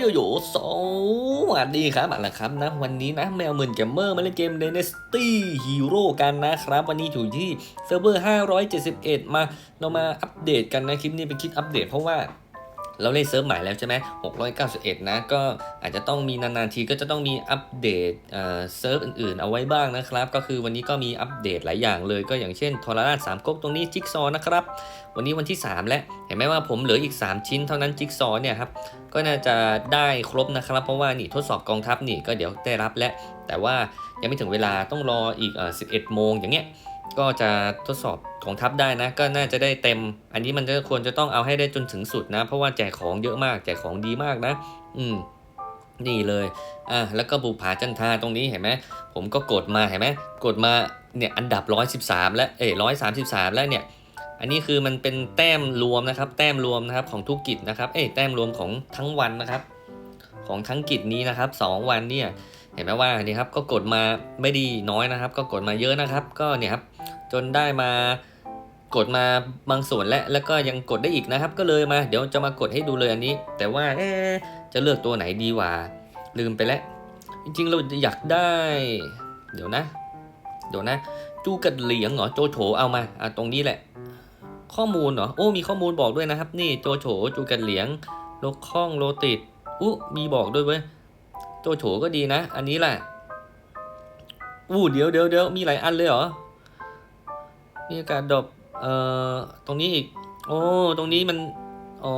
โยโย่สวัสดีครับอาละครับนะวันนี้นะแมวหมื่นแกมเมอร์มาเล่นเกม Dynasty Hero กันนะครับ วันนี้อยู่ที่เซิร์ฟเวอร์ 571 มาเรามาอัปเดตกันนะ คลิปนี้เป็นคลิปอัปเดตเพราะว่า เราเล่นเซิร์ฟใหม่แล้วใช่ไหม691 นะ ก็อาจจะต้องมีนานๆทีก็จะต้องมีอัปเดตเอ่อเซิร์ฟอื่นๆ เอาไว้บ้างนะครับ ก็คือวันนี้ก็มีอัปเดตหลายอย่างเลย ก็อย่างเช่นทรราชสามก๊กตรงนี้จิ๊กซอนะครับ วันนี้วันที่ 3 แล้ว เห็นไหมว่าผมเหลืออีก 3 ชิ้นเท่านั้นจิ๊กซอเนี่ยครับ ก็น่าจะได้ครบนะครับ เพราะว่านี่ทดสอบกองทัพนี่ก็เดี๋ยวได้รับแล้ว แต่ว่ายังไม่ถึงเวลาต้องรออีกเอ่อ11 โมงอย่างเงี้ย ก็จะทดสอบของทัพได้นะ ก็น่าจะได้เต็ม อันนี้มันจะควรจะต้องเอาให้ได้จนถึงสุดนะ เพราะว่าแจกของเยอะมาก แจกของดีมากนะ อืมนี่เลย อะ แล้วก็บุผาจันทาตรงนี้เห็นไหม ผมก็กดมาเห็นไหม กดมา เนี่ย อันดับ 113 แล้ว เอ้ย133แล้วเนี่ย อันนี้คือมันเป็นแต้มรวมนะครับ แต้มรวมนะครับของทุกกิจนะครับ เอ้แต้มรวมของทั้งวันนะครับ ของทั้งกิจนี้นะครับ 2 วันเนี่ย เห็นไหมว่านี่ครับก็กดมาไม่ดีน้อยนะครับ ก็กดมาเยอะนะครับ ก็เนี่ยครับจนได้มากดมาบางส่วนและแล้วก็ยังกดได้อีกนะครับ ก็เลยมา เดี๋ยวจะมากดให้ดูเลยอันนี้ แต่ว่าเอ๊จะเลือกตัวไหนดีวะลืมไปแล้ว จริงๆเราอยากได้ เดี๋ยวนะ เดี๋ยวนะ จูกัดเหลียงเหรอโจโฉเอามาอะตรงนี้แหละ ข้อมูลเหรอโอ้มีข้อมูลบอกด้วยนะครับ นี่โจโฉจูกัดเหลียงโลคองโลติดอู้มีบอกด้วยเว้ย โจโฉก็ดีนะ อันนี้แหละ อู้เดี๋ยวเดี๋ยวเดี๋ยวมีหลายอันเลยเหรอ มีอากาศดบเอ่อตรงนี้อีก โอ้ตรงนี้มันอ๋อ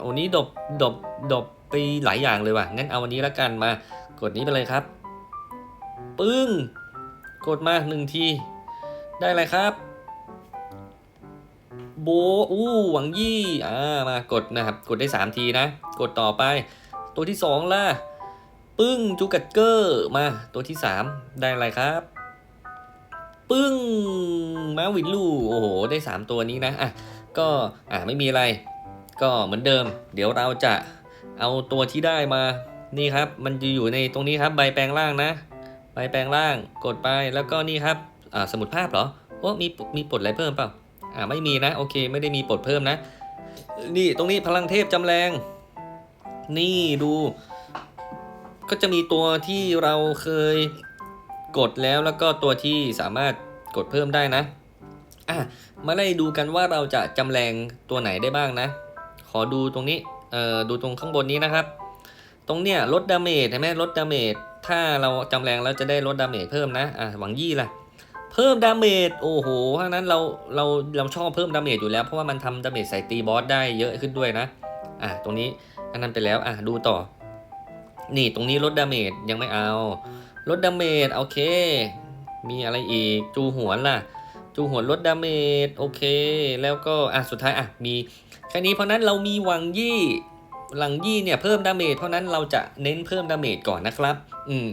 โอ้นี้ดบดบดบไปหลายอย่างเลยว่ะงั้นเอาวันนี้ละกันมากดนี้ไปเลยครับ ปึ้ง กดมาหนึ่งที ได้อะไรครับโบอู้หวังยี่อ่ามากดนะครับ กดได้ 3 ทีนะ กดต่อไป ตัวที่ 2 ล่ะ ปึ้งจูกัดเกอร์มาตัวที่ 3 ได้อะไรครับ ปึ้งมาวินลูโอ้โห ได้ 3 ตัวนี้นะอะก็อ่าไม่มีอะไร ก็เหมือนเดิม เดี๋ยวเราจะเอาตัวที่ได้มานี่ครับ มันจะอยู่ในตรงนี้ครับ ใบแปลงร่างนะ ใบแปลงร่างกดไปแล้วก็นี่ครับอ่าสมุดภาพเหรอโอ้มีมีปลดอะไรเพิ่มเปล่าอ่าไม่มีนะโอเค ไม่ได้มีปลดเพิ่มนะ นี่ตรงนี้พลังเทพจำแรง นี่ดู ก็จะมีตัวที่เราเคยกดแล้วแล้วก็ตัวที่สามารถกดเพิ่มได้นะอะมาไล่ดูกันว่าเราจะจำแรงตัวไหนได้บ้างนะ ขอดูตรงนี้เอ่อดูตรงข้างบนนี้นะครับ ตรงเนี้ยลดดาเมจเห็นไหมลดดาเมจถ้าเราจำแรงแล้วจะได้ลดดาเมจเพิ่มนะอะหวังยี่ล่ะเพิ่มดาเมจโอ้โหเพราะนั้นเราเราเราชอบเพิ่มดาเมจอยู่แล้วเพราะว่ามันทำดาเมจใส่ตีบอสได้เยอะขึ้นด้วยนะอะตรงนี้อันนั้นไปแล้วอะดูต่อ นี่ตรงนี้ลดดาเมจยังไม่เอาลดดาเมจโอเค มีอะไรอีกจูหวนล่ะ จูหวนลดดาเมจโอเค แล้วก็อะสุดท้ายอะมีแค่นี้เพราะนั้นเรามีหวังยี่หลังยี่เนี่ยเพิ่มดาเมจเพราะนั้นเราจะเน้นเพิ่มดาเมจก่อนนะครับ อืม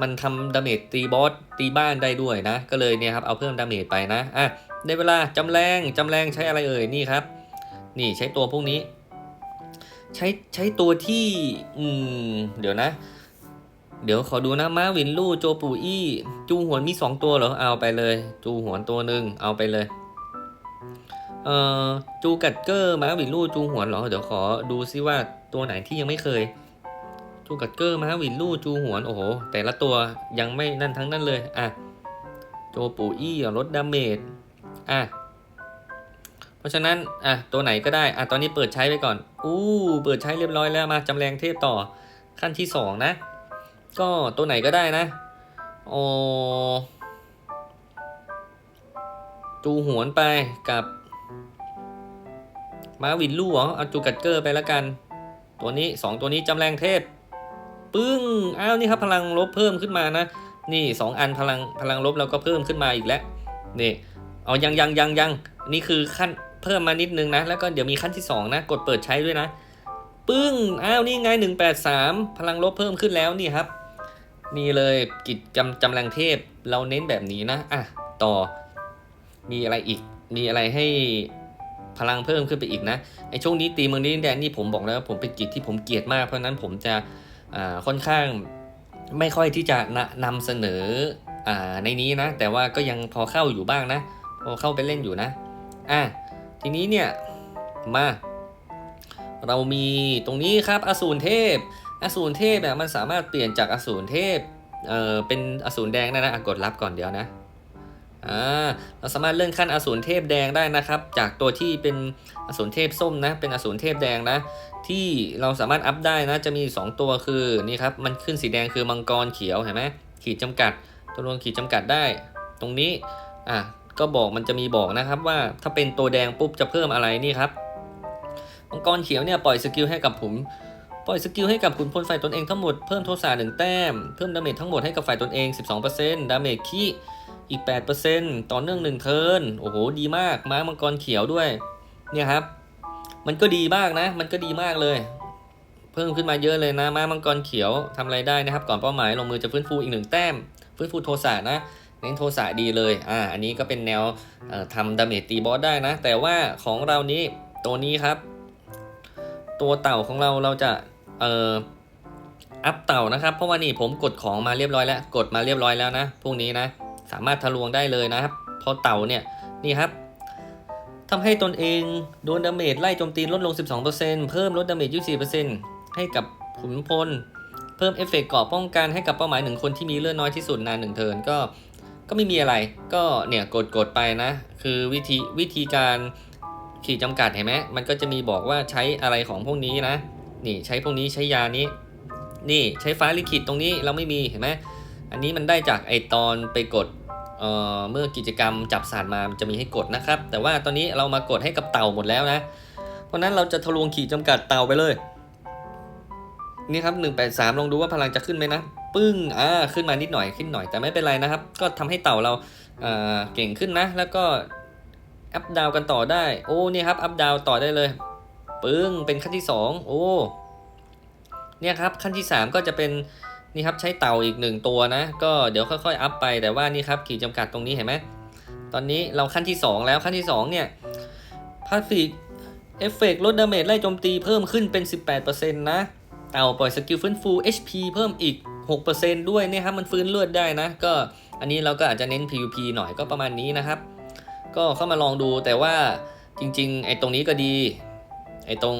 มันทำดาเมจตีบอสตีบ้านได้ด้วยนะ ก็เลยเนี่ยครับเอาเพิ่มดาเมจไปนะอะได้เวลาจำแรงจำแรงใช้อะไรเอ่ยนี่ครับ นี่ใช้ตัวพวกนี้ ใช้ใช้ตัวที่อืมเดี๋ยวนะ เดี๋ยวขอดูนะม้าวินลู่โจปูอี้ จูหวนมีสองตัวเหรอเอาไปเลย จูหวนตัวหนึ่งเอาไปเลยเอ่อจูกัดเกอร์ม้าวินลู่จูหวนเหรอเดี๋ยวขอดูซิว่าตัวไหนที่ยังไม่เคย จูกัดเกอร์ม้าวินลู่จูหวนโอ้โหแต่ละตัวยังไม่นั่นทั้งนั้นเลยอะโจปูอี้ลดดาเมจอะ เพราะฉะนั้นอะตัวไหนก็ได้อะตอนนี้เปิดใช้ไปก่อนอู้เปิดใช้เรียบร้อยแล้วมาจำแรงเทพต่อขั้นที่สองนะ ก็ตัวไหนก็ได้นะโอจูหวนไปกับม้าวินลู่เหรอเอาจูกัดเกอร์ไปแล้วกัน ตัวนี้สองตัวนี้จำแรงเทพปึ้งอ้าวนี่ครับพลังลบเพิ่มขึ้นมานะ นี่สองอันพลังพลังลบเราก็เพิ่มขึ้นมาอีกแล้วนี่เอายังยังยังยังนี่คือขั้น เพิ่มมานิดนึงนะ แล้วก็เดี๋ยวมีขั้นที่สองนะ กดเปิดใช้ด้วยนะ ปึ้ง อ้าว นี่ไงหนึ่งแปดสามพลังลบเพิ่มขึ้นแล้วนี่ครับ นี่เลยกิจจำจำแรงเทพ เราเน้นแบบนี้นะ อะ ต่อ มีอะไรอีก มีอะไรให้พลังเพิ่มขึ้นไปอีกนะ ไอช่วงนี้ตีเมืองนี้แดนนี่ผมบอกแล้วว่าผมเป็นกิจที่ผมเกลียดมาก เพราะนั้นผมจะอ่าค่อนข้างไม่ค่อยที่จะนำเสนออ่าในนี้นะ แต่ว่าก็ยังพอเข้าอยู่บ้างนะ พอเข้าไปเล่นอยู่นะ อะ ทีนี้เนี่ยมา เรามีตรงนี้ครับอสูรเทพ อสูรเทพเนี่ยมันสามารถเปลี่ยนจากอสูรเทพเอ่อเป็นอสูรแดงได้นะกดรับก่อนเดี๋ยวนะอ่าเราสามารถเลื่อนขั้นอสูรเทพแดงได้นะครับ จากตัวที่เป็นอสูรเทพส้มนะเป็นอสูรเทพแดงนะ ที่เราสามารถอัพได้นะจะมี 2 ตัวคือนี่ครับมันขึ้นสีแดงคือมังกรเขียวเห็นไหมขีดจำกัดตัวรวมขีดจำกัดได้ ตรงนี้อะ ก็บอกมันจะมีบอกนะครับว่าถ้าเป็นตัวแดงปุ๊บจะเพิ่มอะไรนี่ครับมังกรเขียวเนี่ยปล่อยสกิลให้กับผม ปล่อยสกิลให้กับขุนพลฝ่ายตนเองทั้งหมด เพิ่มโทสะหนึ่งแต้ม เพิ่มดาเมจทั้งหมดให้กับฝ่ายตนเอง 12%ดาเมจคีอีก 8%ต่อเนื่อง1เทิร์นโอ้โหดีมากม้ามังกรเขียวด้วย เนี่ยครับ มันก็ดีมากนะ มันก็ดีมากเลย เพิ่มขึ้นมาเยอะเลยนะม้ามังกรเขียวทำอะไรได้นะครับ ก่อนเป้าหมายลงมือจะฟื้นฟูอีกหนึ่งแต้ม ฟื้นฟูโทสะนะ เน้นโทสะดีเลย อ่า อันนี้ก็เป็นแนวทำดาเมจตีบอสได้นะ แต่ว่าของเรานี้ตัวนี้ครับ ตัวเต่าของเราเราจะ เอ่อ อัพเต่านะครับ เพราะว่านี่ผมกดของมาเรียบร้อยแล้ว กดมาเรียบร้อยแล้วนะ พวกนี้นะ สามารถทะลวงได้เลยนะครับพราะเต่าเนี่ย นี่ครับทำให้ตนเองโดนดาเมจไล่โจมตีลดลง 12%เพิ่มลดดาเมจ24%ให้กับขุนพล เพิ่มเอฟเฟกต์กราะป้องกันให้กับเป้าหมายหนึ่งคนที่มีเลือดน้อยที่สุดนานหนึ่งเทิร์นก็ ก็ไม่มีอะไร ก็เนี่ยกดกดไปนะ คือวิธีวิธีการขีดจำกัดเห็นไหมมันก็จะมีบอกว่าใช้อะไรของพวกนี้นะ นี่ใช้พวกนี้ใช้ยานี้ นี่ใช้ฟ้าลิขิตตรงนี้เราไม่มีเห็นไหมอันนี้มันได้จากไอตอนไปกดเอ่อเมื่อกิจกรรมจับสัตว์มาจะมีให้กดนะครับ แต่ว่าตอนนี้เรามากดให้กับเต่าหมดแล้วนะ เพราะฉะนั้นเราจะทะลวงขีดจำกัดเต่าไปเลย นี่ครับ183 ลองดูว่าพลังจะขึ้นไหมนะ ปึ้ง อ่า ขึ้นมานิดหน่อยขึ้นหน่อยแต่ไม่เป็นไรนะครับ ก็ทำให้เต่าเราเอ่อเก่งขึ้นนะ แล้วก็อัพดาวกันต่อได้ โอ้เนี่ยครับ อัพดาวต่อได้เลย ปึ้ง เป็นขั้นที่ 2 โอ้ เนี่ยครับ ขั้นที่ 3 ก็จะเป็นนี่ครับใช้เต่าอีกหนึ่งตัวนะ ก็เดี๋ยวค่อยๆ อัพไป แต่ว่านี่ครับขีดจำกัดตรงนี้เห็นไหม ตอนนี้เราขั้นที่ 2 แล้วขั้นที่ 2 เนี่ยพาสซีฟเอฟเฟกลดดาเมจไล่โจมตีเพิ่มขึ้นเป็น 18%นะ เต่าปล่อยสกิลฟื้นฟู HP เพิ่มอีก 6%ด้วยเนี่ยครับมันฟื้นเลือดได้นะ ก็อันนี้เราก็อาจจะเน้น PVP หน่อยก็ประมาณนี้นะครับ ก็เข้ามาลองดูแต่ว่าจริงๆ ไอ้ตรงนี้ก็ดีไอ้ตรง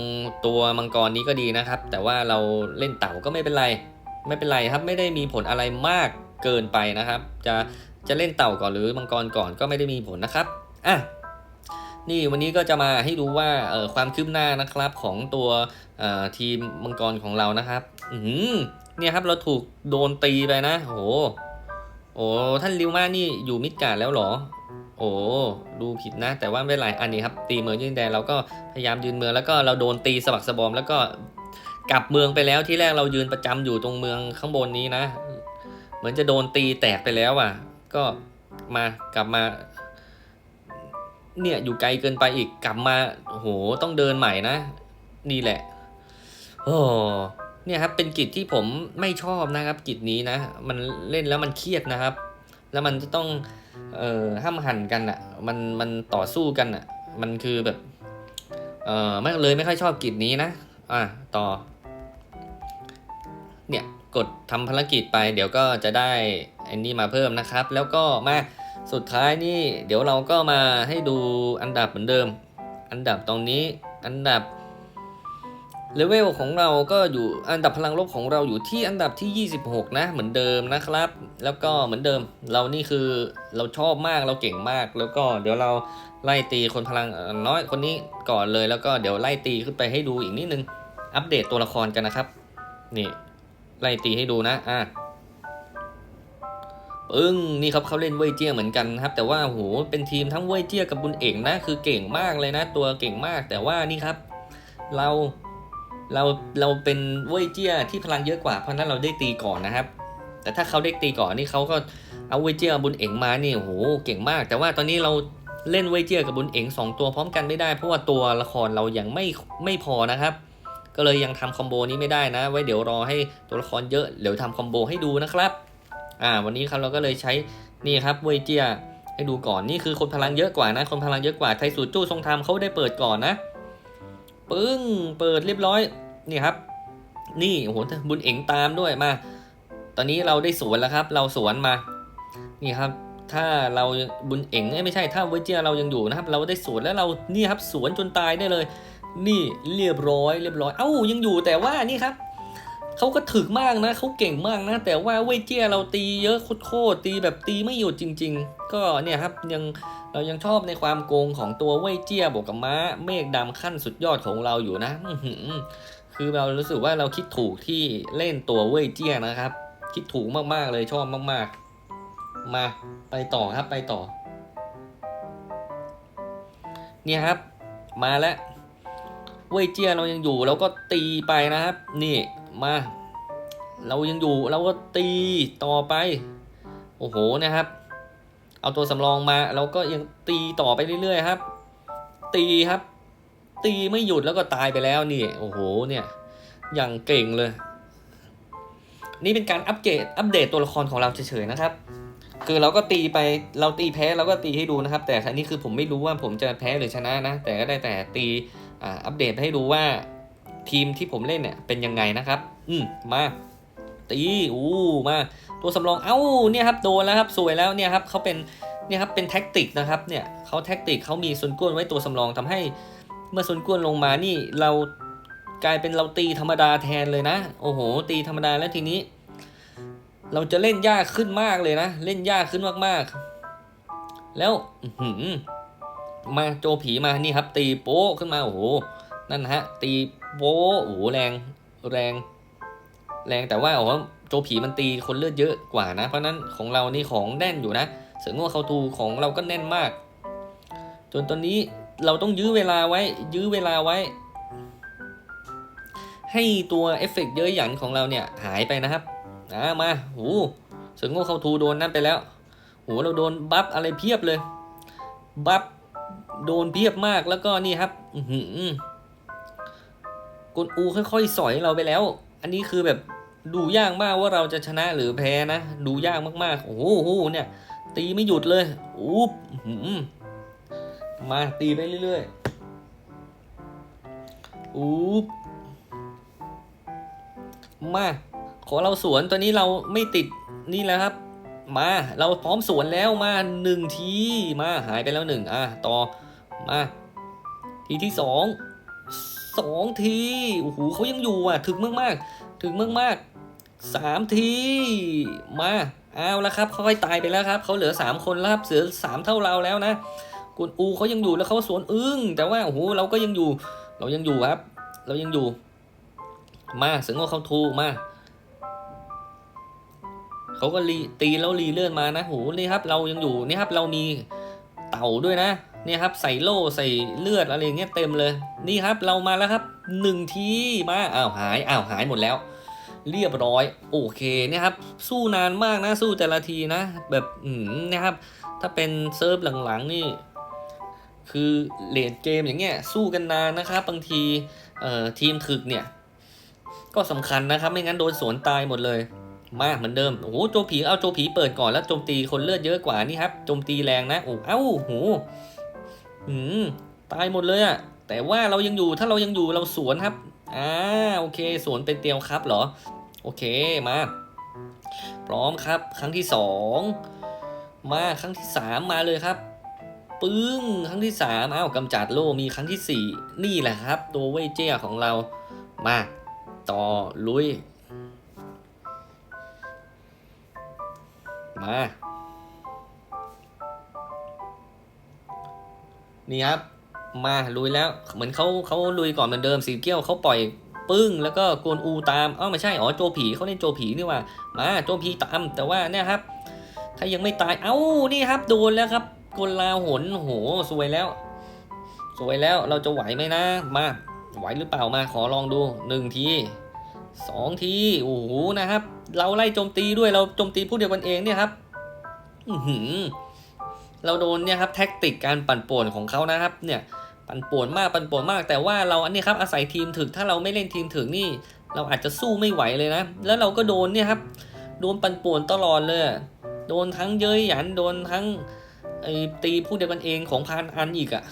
ตัวมังกรนี้ก็ดีนะครับ แต่ว่าเราเล่นเต่าก็ไม่เป็นไร ไม่เป็นไรครับไม่ได้มีผลอะไรมากเกินไปนะครับ จะจะเล่นเต่าก่อนหรือมังกรก่อนก็ไม่ได้มีผลนะครับอะ นี่วันนี้ก็จะมาให้ดูว่าเออความคืบหน้านะครับของตัวเอ่อทีมมังกรของเรานะครับอืมเนี่ยครับเราถูกโดนตีไปนะโหโอ้ท่านลิวมานี่อยู่มิดการ์ดแล้วเหรอ โอ้ดูผิดนะ แต่ว่าไม่เป็นไรอันนี้ครับ ตีเมืองยืนแดนเราก็พยายามยืนเมืองแล้วก็เราโดนตีสะบักสะบอมแล้วก็กลับเมืองไปแล้วที่แรกเรายืนประจำอยู่ตรงเมืองข้างบนนี้นะ เหมือนจะโดนตีแตกไปแล้วอะ ก็มากลับมา เนี่ยอยู่ไกลเกินไปอีกกลับมาโหต้องเดินใหม่นะ นี่แหละโอ้เนี่ยครับเป็นกิจที่ผมไม่ชอบนะครับ กิจนี้นะ มันเล่นแล้วมันเครียดนะครับ แล้วมันจะต้องเอ่อห้ามหันกันอะ่ะ มันมันต่อสู้กันอะ่ะ มันคือแบบ เอ่อไม่เลยไม่ค่อยชอบกิจนี้นะอะต่อ เนี่ยกดทำภารกิจไป เดี๋ยวก็จะได้อันนี้มาเพิ่มนะครับ แล้วก็มา สุดท้ายนี่เดี๋ยวเราก็มาให้ดูอันดับเหมือนเดิม อันดับตรงนี้อันดับเลเวลของเราก็อยู่อันดับพลังลบของเราอยู่ที่อันดับที่ 26 นะเหมือนเดิมนะครับ แล้วก็เหมือนเดิม เรานี่คือเราชอบมากเราเก่งมาก แล้วก็เดี๋ยวเราไล่ตีคนพลังน้อยคนนี้ก่อนเลยแล้วก็เดี๋ยวไล่ตีขึ้นไปให้ดูอีกนิดนึงอัปเดตตัวละครกันนะครับ นี่ไล่ตีให้ดูนะอะ ปึ้งนี่ครับเขาเล่นเว่ยเจี้ยเหมือนกันครับแต่ว่าโหเป็นทีมทั้งเว่ยเจี้ยกับบุญเอกนะคือเก่งมากเลยนะ ตัวเก่งมากแต่ว่านี่ครับ เราเราเราเป็นเว่ยเจี้ยที่พลังเยอะกว่าเพราะนั้นเราได้ตีก่อนนะครับ แต่ถ้าเขาได้ตีก่อนนี่เขาก็เอาเว่ยเจี้ยบุญเอกมานี่โหเก่งมาก แต่ว่าตอนนี้เราเล่นเว่ยเจี้ยกับบุญเอกสองตัวพร้อมกันไม่ได้ เพราะว่าตัวละครเรายังไม่ไม่พอนะครับก็เลยยังทำคอมโบนี้ไม่ได้นะ ไว้เดี๋ยวรอให้ตัวละครเยอะเดี๋ยวทำคอมโบให้ดูนะครับ อ่า วันนี้ครับเราก็เลยใช้นี่ครับเวยเจียให้ดูก่อนนี่คือคนพลังเยอะกว่านะ คนพลังเยอะกว่าไทสูจู้ทรงธรรมเขาได้เปิดก่อนนะปึ้งเปิดเรียบร้อยนี่ครับ นี่โอ้โหบุญเอ๋งตามด้วยมา ตอนนี้เราได้สวนแล้วครับ เราสวนมา นี่ครับ ถ้าเราบุญเอ๋งไม่ใช่ถ้าเวเจียเรายังอยู่นะครับ เราได้สวนแล้วเรานี่ครับสวนจนตายได้เลย นี่เรียบร้อยเรียบร้อย เอ้ายังอยู่แต่ว่านี่ครับ เขาก็ถึกมากนะเขาเก่งมากนะ แต่ว่าเว่ยเจี้ยเราตีเยอะโคตรตีแบบตีไม่หยุดจริง ๆ ก็เนี่ยครับยังเรายังชอบในความโกงของตัวเว่ยเจี้ยบวกกับม้า เมฆดำขั้นสุดยอดของเราอยู่นะคือเรารู้สึกว่าเราคิดถูกที่เล่นตัวเว่ยเจี้ยนะครับ คิดถูกมากๆเลยชอบมาก ๆ มาไปต่อครับไปต่อ เนี่ยครับ มาแล้วเว่ยเจียเรายังอยู่เราก็ตีไปนะครับ นี่ มา เรายังอยู่เราก็ตีต่อไป โอ้โหนะครับ เอาตัวสำรองมาเราก็ยังตีต่อไปเรื่อยๆครับ ตีครับ ตีไม่หยุดแล้วก็ตายไปแล้วนี่โอ้โหเนี่ยอย่างเก่งเลย นี่เป็นการอัปเกรดอัปเดตตัวละครของเราเฉยๆนะครับ คือเราก็ตีไปเราตีแพ้เราก็ตีให้ดูนะครับ แต่อันนี้คือผมไม่รู้ว่าผมจะแพ้หรือชนะนะ แต่ก็ได้แต่ตีอัปเดตให้ดูว่า ทีมที่ผมเล่นเนี่ยเป็นยังไงนะครับ อืมมาตีอู้มาตัวสำรองเอ้าเนี่ยครับโดนแล้วครับสวยแล้วเนี่ยครับเขาเป็นเนี่ยครับเป็นแท็กติกนะครับเนี่ยเขาแท็กติกเขามีซุนก้วนไว้ตัวสำรองทำให้ เมื่อซุนก้วนลงมานี่เรากลายเป็นเราตีธรรมดาแทนเลยนะ โอ้โห ตีธรรมดาแล้วทีนี้ เราจะเล่นยากขึ้นมากเลยนะ เล่นยากขึ้นมากๆ แล้วหืมาโจผีมานี่ครับ ตีโป๊ะขึ้นมาโอ้โหนั่นนะฮะ ตี โป๊ะโอ้โหแรงแรง แรงแต่ว่าโอ้โหโจผีมันตีคนเลือดเยอะกว่านะ เพราะนั้นของเรานี่ของแน่นอยู่นะ เสือง่วเขาตูของเราก็แน่นมาก จนตอนนี้เราต้องยื้อเวลาไว้ ยื้อเวลาไว้ ให้ตัวเอฟเฟกต์เยอะหยันของเราเนี่ยหายไปนะครับอ่ามาโอ้โหเสือง่วเขาตูโดนนั่นไปแล้วโหเราโดนบัฟอะไรเพียบเลย บัฟโดนเพียบมากแล้วก็นี่ครับ อื กดอูค่อยๆ สอยเราไปแล้ว อันนี้คือแบบดูยากมากว่าเราจะชนะหรือแพ้นะ ดูยากมากๆ โอ้โหเนี่ย ตีไม่หยุดเลยอุ๊บอื้หือมาตีไปเรื่อยๆอุ๊บมา ขอเราสวนตัวนี้เราไม่ติดนี่แล้วครับ มาเราพร้อมสวนแล้วมาหนึ่งทีมาหายไปแล้วหนึ่งอะต่อมา ทีที่สอง สองทีโอ้โหเขายังอยู่อะ ถึงมากๆ ถึงมากๆสามที มาเอาล้วครับเขาค่อยตายไปแล้วครับเขาเหลือสามคนแล้วครับเสือสามเท่าเราแล้วนะกุนอูเขายังอยู่แล้วเขาสวนอึ้งแต่ว่าโอ้โหเราก็ยังอยู่ เรายังอยู่ครับ เรายังอยู่ มาเสือโง่เขาทูมาเขาก็รีตีแล้วรีเลื่อนมานะโหนี่ครับ เรายังอยู่นี่ครับ เรามีเต่าด้วยนะ นี่ครับใส่โล่ใส่เลือดอะไรเงี้ยเต็มเลย นี่ครับเรามาแล้วครับหนึ่งทีมาอ้าวหายอ้าวหายหมดแล้ว เรียบร้อยโอเคเนี่ยครับสู้นานมากนะสู้แต่ละทีนะ แบบอืมนะครับ ถ้าเป็นเซิร์ฟหลังๆนี่ คือเลดเกมอย่างเงี้ยสู้กันนานนะครับบางทีเอ่อทีมถึกเนี่ย ก็สำคัญนะครับไม่งั้นโดนสวนตายหมดเลยมาเหมือนเดิม โอ้โห โจผี เอาโจผีเปิดก่อนแล้วโจมตีคนเลือดเยอะกว่านี่ครับ โจมตีแรงนะ โอ้เอ้าโห อืมตายหมดเลยอะแต่ว่าเรายังอยู่ถ้าเรายังอยู่เราสวนครับอ่าโอเค สวนเป็นเตียวครับเหรอ โอเคมา พร้อมครับ ครั้งที่สองมาครั้งที่สามมาเลยครับปึ้งครั้งที่สามอ้าวกำจัดโลมีครั้งที่สี่นี่แหละครับ ตัวเว่ยเจ้ยของเรามาต่อลุย มา นี่ครับ มาลุยแล้ว เหมือนเขาเขาลุยก่อนเหมือนเดิมสีเกี้ยวเขาปล่อยปึ้งแล้วก็กวนอูตามอ้าวไม่ใช่อ๋อโจผีเขาเล่นโจผีนี่ว่า มาโจผีตามแต่ว่าเนี่ยครับ ถ้ายังไม่ตายเอ้านี่ครับโดนแล้วครับกลลาหนโหสวยแล้ว สวยแล้วเราจะไหวไหมนะมาไหวหรือเปล่ามาขอลองดูหนึ่งทีสองทีโอ้โหนะครับ เราไล่โจมตีด้วยเราโจมตีผู้เดียวกันเองเนี่ยครับ อือหือ เราโดนเนี่ยครับแท็กติกการปั่นป่วนของเขานะครับเนี่ยปั่นป่วนมากปั่นป่วนมาก แต่ว่าเราอันนี้ครับอาศัยทีมถึกถ้าเราไม่เล่นทีมถึกนี่ เราอาจจะสู้ไม่ไหวเลยนะ แล้วเราก็โดนเนี่ยครับโดนปั่นป่วนตลอดเลย โดนทั้งเย้ยหยันโดนทั้งไอ้ตีผู้เดียวกันเองของพานอันอีกอะ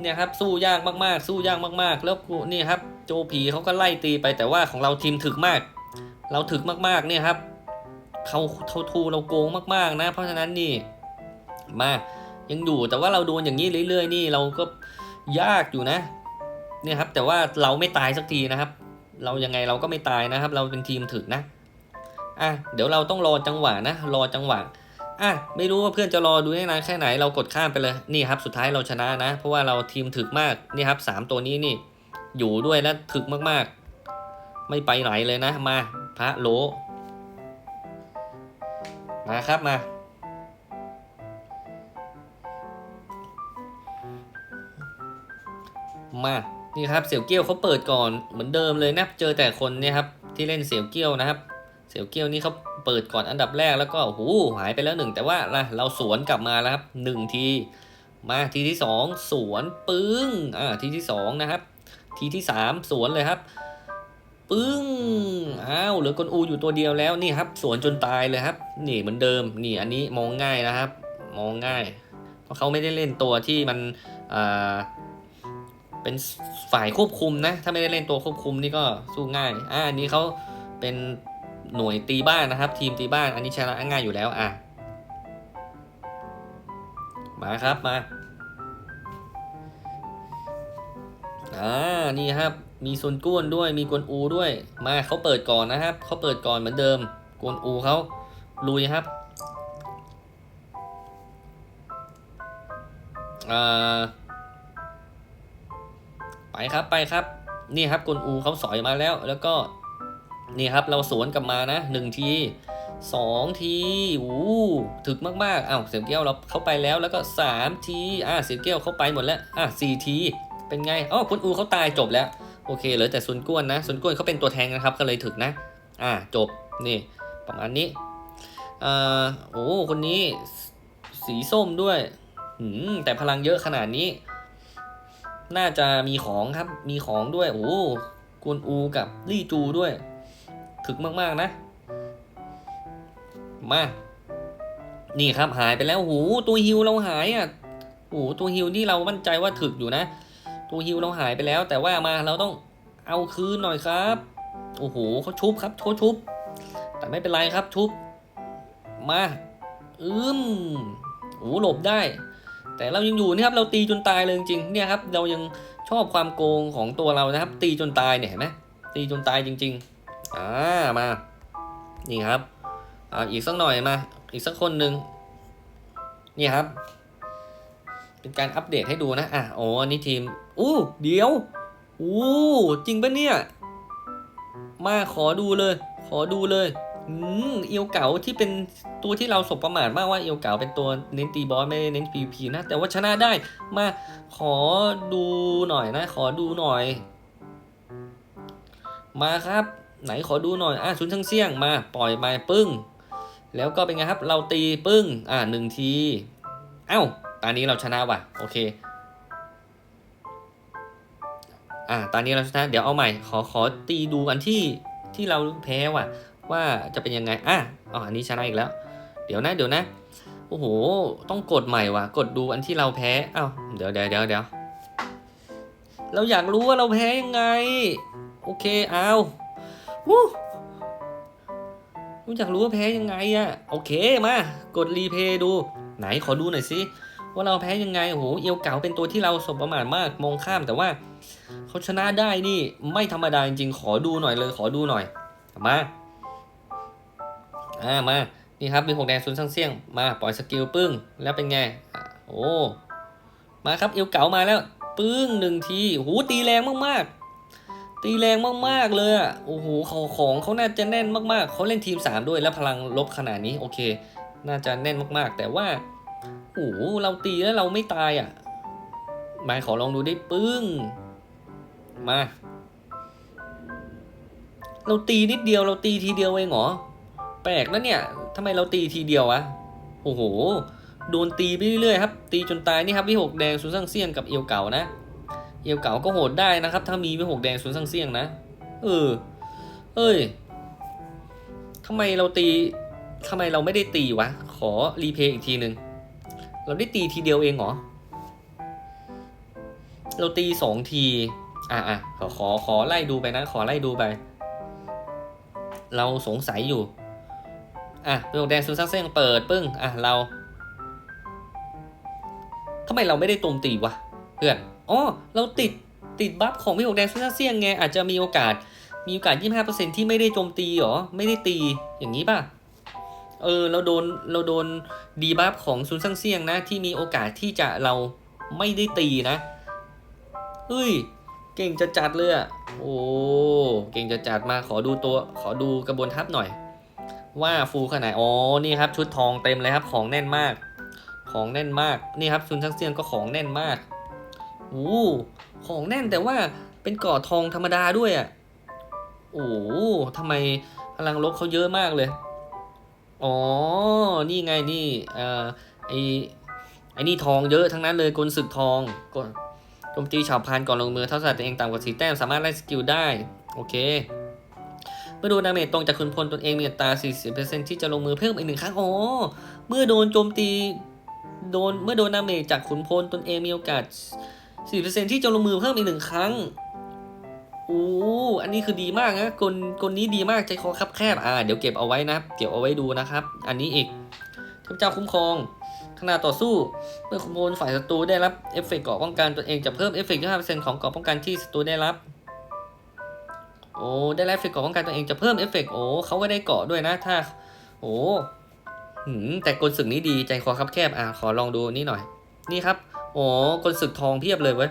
เนี่ยครับสู้ยากมากๆ สู้ยากมากๆ แล้วนี่ครับโจผีเขาก็ไล่ตีไปแต่ว่าของเราทีมถึกมาก เราถึกมากๆเนี่ยครับเขาเขาทูเราโกงมากๆนะ เพราะฉะนั้นนี่ มายังอยู่แต่ว่าเราโดนอย่างนี้เรื่อยๆ นี่เราก็ยากอยู่นะเนี่ยครับแต่ว่าเราไม่ตายสักทีนะครับ เรายังไงเราก็ไม่ตายนะครับ เราเป็นทีมถึกนะอะเดี๋ยวเราต้องรอจังหวะนะ รอจังหวะอะไม่รู้ว่าเพื่อนจะรอดูได้นานแค่ไหนเรากดข้ามไปเลยนี่ครับ สุดท้ายเราชนะนะ เพราะว่าเราทีมถึกมากนี่ครับสามตัวนี้นี่อยู่ด้วยและถึกมากๆ ไม่ไปไหนเลยนะมาพระโลมาครับมา มานี่ครับเสี่ยวเกี้ยวเขาเปิดก่อนเหมือนเดิมเลยนะเจอแต่คนเนี่ยครับที่เล่นเสี่ยวเกี้ยวนะครับ เสี่ยวเกี้ยวนี่เขาเปิดก่อนอันดับแรกแล้วก็โอ้โหหายไปแล้วหนึ่งแต่ว่าล่ะเราสวนกลับมาแล้วครับหนึ่งทีมาทีที่สองสวนปึ้งอ่าทีที่สองนะครับ ทีที่สามสวนเลยครับปึ้งอ้าวเหลือกวนอูอยู่ตัวเดียวแล้วนี่ครับสวนจนตายเลยครับ นี่เหมือนเดิมนี่อันนี้มองง่ายนะครับ มองง่าย เพราะเขาไม่ได้เล่นตัวที่มันอ่า เป็นฝ่ายควบคุมนะ ถ้าไม่ได้เล่นตัวควบคุมนี่ก็สู้ง่าย อ่าอันนี้เขาเป็นหน่วยตีบ้านนะครับ ทีมตีบ้านอันนี้ชนะง่ายอยู่แล้วอะมาครับมาอ่านี่ครับ มีซุนก้วนด้วยมีกวนอูด้วย มาเขาเปิดก่อนนะครับเขาเปิดก่อนเหมือนเดิมกวนอูเขาลุยครับอ่า ไปครับไปครับ นี่ครับกวนอูเขาสอยมาแล้ว แล้วก็นี่ครับเราสวนกลับมานะหนึ่งทีสองทีอู้ถึกมากๆอ้าวเสียงแก้วเราเข้าไปแล้วแล้วก็สามทีอ่าเสียงแก้วเข้าไปหมดแล้วอะสี่ทีเป็นไงอ๋อคุณอูเขาตายจบแล้วโอเคเหลือแต่ซุนก้วนนะซุนก้วนเขาเป็นตัวแทงนะครับก็เลยถึกนะ อ่าจบนี่ประมาณนี้อ่าโอ้คนนี้สีส้มด้วยหืมแต่พลังเยอะขนาดนี้ น่าจะมีของครับ มีของด้วย โอ้กวนอูกับลี่จูด้วย ถึกมากๆนะ มา นี่ครับหายไปแล้วโหตัวฮิวเราหายอะโหตัวฮิวนี่เรามั่นใจว่าถึกอยู่นะ ตัวฮิวเราหายไปแล้ว แต่ว่ามาเราต้องเอาคืนหน่อยครับ โอ้โหเขาชุบครับเขาชุบ แต่ไม่เป็นไรครับชุบ มา อืมโอ้หลบได้ แต่เรายังอยู่นะครับเราตีจนตายเลยจริงๆเนี่ยครับเรายังชอบความโกงของตัวเรานะครับ ตีจนตายเนี่ยเห็นไหมตีจนตายจริงๆอ่ามานี่ครับอ่าอีกสักหน่อยมา อีกสักคนหนึ่งนี่ครับ เป็นการอัปเดตให้ดูนะอะโอ้อันนี้ทีมอู้เดี๋ยวอู้จริงปะเนี่ย มาขอดูเลย ขอดูเลย อืมเอียวเก๋าที่เป็นตัวที่เราสบประมาทมากว่าเอียวเก๋าเป็นตัวเน้นตีบอสไม่ได้เน้น PVP นะ แต่ว่าชนะได้มาขอดูหน่อยนะ ขอดูหน่อย มาครับ ไหนขอดูหน่อยอะชุนช่างเสี่ยงมาปล่อยไปปึ้ง แล้วก็เป็นไงครับ เราตีปึ้ง อะหนึ่งทีเอ้าตอนนี้เราชนะว่ะโอเคอะตอนนี้เราชนะเดี๋ยวเอาใหม่ ขอขอตีดูอันที่ที่เราแพ้ว่ะ ว่าจะเป็นยังไงอะอ๋ออันนี้ชนะอีกแล้ว เดี๋ยวนะเดี๋ยวนะโอ้โห ต้องกดใหม่ว่ะ กดดูอันที่เราแพ้เอ้าเดี๋ยวเดี๋ยวเดี๋ยวเดี๋ยวเราอยากรู้ว่าเราแพ้ยังไง โอเคเอาวู้รู้อยากรู้ว่าแพ้ยังไงอะโอเคมากดรีเพย์ดู ไหนขอดูหน่อยสิว่าเราแพ้ยังไงโอ้โหเอียวเก๋าเป็นตัวที่เราสบประมาทมากมองข้ามแต่ว่าเขาชนะได้นี่ไม่ธรรมดาจริงๆขอดูหน่อยเลย ขอดูหน่อยมา อ่ามานี่ครับมีหกแดงศูนช่างเสี่ยงมาปล่อยสกิลปึ้งแล้วเป็นไงโอ้มาครับเอวเก๋ามาแล้วปึ้งหนึ่งทีโอ้โหตีแรงมากๆ ตีแรงมากๆเลยอะโอ้โหเขาของเขาน่าจะแน่นมากๆเขาเล่นทีมสามด้วยแล้วพลังลบขนาดนี้โอเค น่าจะแน่นมากๆ แต่ว่าโอ้โหเราตีแล้วเราไม่ตายอะมาขอลองดูได้ปึ้งมา เราตีนิดเดียวเราตีทีเดียวเองเหรอ แปลกนะเนี่ยทำไมเราตีทีเดียววะโอ้โห โดนตีไปเรื่อยๆครับ ตีจนตายนี่ครับวิหกแดงซุนซังเซียงกับเอวเก่านะ เอวเก่าก็โหดได้นะครับ ถ้ามีวิหกแดงซุนซังเซียงนะ เออ เอ้ยทำไมเราตีทำไมเราไม่ได้ตีวะ ขอรีเพย์อีกทีหนึ่ง เราได้ตีทีเดียวเองเหรอ เราตีสองที อะอะขอขอขอไล่ดูไปนะ ขอไล่ดูไป เราสงสัยอยู่ อะวิหกแดงซุนซังเซียงเปิดปึ้งอะเราทำไมเราไม่ได้โจมตีวะเพื่อนอ๋อเราติดติดบัฟของพี่หกแดงซุนเซียงไงอาจจะมีโอกาสมีโอกาส 25%ที่ไม่ได้โจมตีหรอ ไม่ได้ตีอย่างนี้ป่ะ เออ เราโดน เราโดนดีบัฟของซุนซังเซียงนะ ที่มีโอกาสที่จะเราไม่ได้ตีนะเฮ้ย เก่งจะจัดเลยอะโอ้ เก่งจะจัดมาขอดูตัว ขอดูกระบวนทัพหน่อย ว่าฟูขนาดอ๋อนี่ครับชุดทองเต็มเลยครับของแน่นมาก ของแน่นมากนี่ครับซุนซังเซียงก็ของแน่นมากโอ้ของแน่นแต่ว่าเป็นก่อทองธรรมดาด้วยอะโอ้ทำไมพลังลบเขาเยอะมากเลย อ๋อ นี่ไงนี่เอ่อไอไอนี่ทองเยอะทั้งนั้นเลยกลศึกทองกลโจมตีฉับพลันก่อนลงมือเท่ากับตัวเองต่ำกว่าสีแต้มสามารถไล่สกิลได้ โอเค เมื่อโดนดาเมจตรงจากคุณพลตนเองมีอัตรา 40%ที่จะลงมือเพิ่มอีกหนึ่งครั้ง อ๋อ เมื่อโดนโจมตี โดน เมื่อโดนดาเมจจากขุนพลตนเองมีโอกาส 40%ที่จะลงมือเพิ่มอีกหนึ่งครั้งโอ้อันนี้คือดีมากนะกลกลนี้ดีมากใจคอคับแคบ อ่า เดี๋ยวเก็บเอาไว้นะเก็บเอาไว้ดูนะครับ อันนี้อีกเทพเจ้าคุ้มครองขณะต่อสู้ เมื่อขุนพลฝ่ายศัตรูได้รับเอฟเฟกต์เกาะป้องกันตัวเองจะเพิ่มเอฟเฟกต์25%ของเกาะป้องกันที่ศัตรูได้รับ โอ้ได้รับเอฟเฟกต์เกาะป้องกันตัวเองจะเพิ่มเอฟเฟกต์โอ้เขาก็ได้เกาะด้วยนะถ้า โอ้หืมแต่กลศึกนี้ดีใจคอคับแคบอ่าขอลองดูนี่หน่อย นี่ครับ โอ้กลศึกทองเพียบเลยเว้ย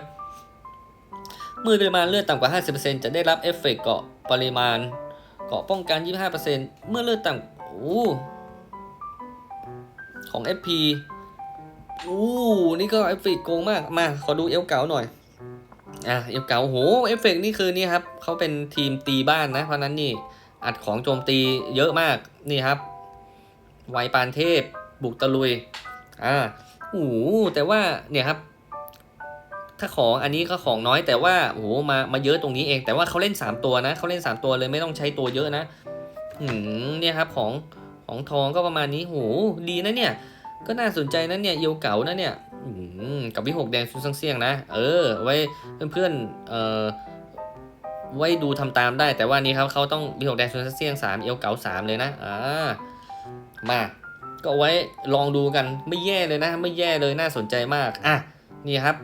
มือปริมาณเลือดต่ำกว่า 50%จะได้รับเอฟเฟกต์เกาะปริมาณ เกาะป้องกัน 25%เมื่อเลือดต่ำโอ้ของ FP อู้นี่ก็เอฟเฟกต์โกงมากมาขอดูเอลเก๋าหน่อย อะเอลเก๋าโหเอฟเฟกต์นี่คือนี่ครับเขาเป็นทีมตีบ้านนะ เพราะนั้นนี่อัดของโจมตีเยอะมากนี่ครับไวปานเทพ บุกตะลุยอ่าโอ้โหแต่ว่าเนี่ยครับ ถ้าของอันนี้ก็ของน้อยแต่ว่าโอ้โหมามาเยอะตรงนี้เอง แต่ว่าเขาเล่น 3 ตัวนะเขาเล่น 3 ตัวเลยไม่ต้องใช้ตัวเยอะนะอืมเนี่ยครับของของทองก็ประมาณนี้โหดีนะเนี่ย ก็น่าสนใจนะเนี่ยเยวเก๋านะเนี่ย กับวิหกแดงซุนซังเซียงนะ เออ ไว้เพื่อนๆเอ่อไว้ดูทำตามได้ แต่ว่านี้ครับเขาต้องวิหกแดงซุนซังเซียงสามเอวเก๋าสามเลยนะ อ่า มา ก็ไว้ลองดูกันไม่แย่เลยนะ ไม่แย่เลยน่าสนใจมาก อะ นี่ครับ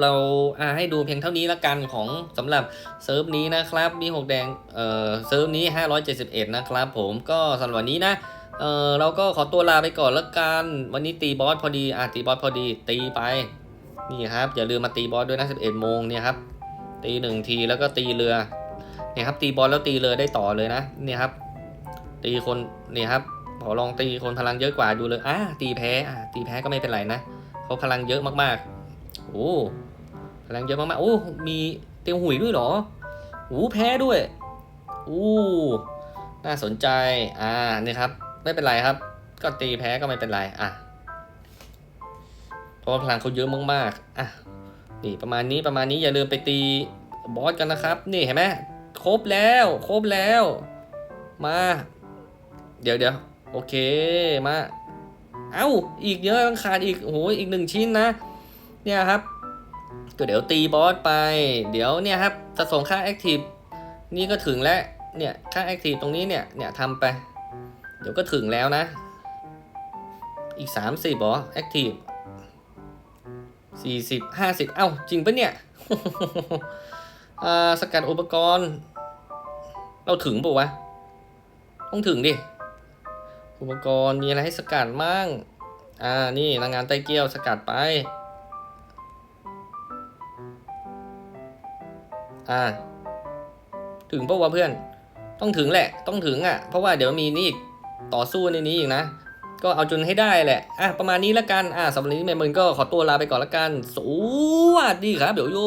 เราอ่าให้ดูเพียงเท่านี้ละกันของสำหรับเซิร์ฟนี้นะครับ มีหกแดง เอ่อ เซิร์ฟนี้ 571 นะครับผมก็สำหรับวันนี้นะ เออเราก็ขอตัวลาไปก่อนละกัน วันนี้ตีบอสพอดีอะตีบอสพอดีตีไป นี่ครับ อย่าลืมมาตีบอสด้วยนะ11โมงเนี่ยครับ ตีหนึ่งทีแล้วก็ตีเรือเนี่ยครับตีบอสแล้วตีเรือได้ต่อเลยนะเนี่ยครับ ตีคนเนี่ยครับขอลองตีคนพลังเยอะกว่าดูเลยอะตีแพ้อะตีแพ้ก็ไม่เป็นไรนะเขาพลังเยอะมากๆโอ้พลังเยอะมากๆโอ้มีเตียวหุยด้วยเหรอโอ้แพ้ด้วยโอ้น่าสนใจอ่านี่ครับ ไม่เป็นไรครับ ก็ตีแพ้ก็ไม่เป็นไรอะเพราะพลังเขาเยอะมากๆอะนี่ประมาณนี้ประมาณนี้อย่าลืมไปตีบอสกันนะครับ นี่เห็นไหมครบแล้ว ครบแล้ว มา เดี๋ยวเดี๋ยวโอเคมาเอ้าอีกเยอะต้องขาดอีกโอ้โหอีกหนึ่งชิ้นนะ เนี่ยครับก็เดี๋ยวตีบอสไป เดี๋ยวเนี่ยครับจะส่งค่าแอคทีฟนี่ก็ถึงแล้วเนี่ยค่าแอคทีฟตรงนี้เนี่ยเนี่ยทำไป เดี๋ยวก็ถึงแล้วนะ อีกสามสิบหรอแอคทีฟสี่สิบห้าสิบเอ้า จริงปะเนี่ยอ่าสกัดอุปกรณ์ เราถึงปะวะ ต้องถึงดิ อุปกรณ์มีอะไรให้สกัดมั่ง อ่า นี่นางงานไต้เกียวสกัดไป อ่า ถึงปะวะเพื่อน ต้องถึงแหละ ต้องถึงอะ เพราะว่าเดี๋ยวมีนี่อีก ต่อสู้ในนี้อีกนะ ก็เอาจนให้ได้แหละ อะประมาณนี้ละกัน อะสำหรับวันนี้แม่มึงก็ขอตัวลาไปก่อนละกัน สวัสดีครับเดี๋ยวโย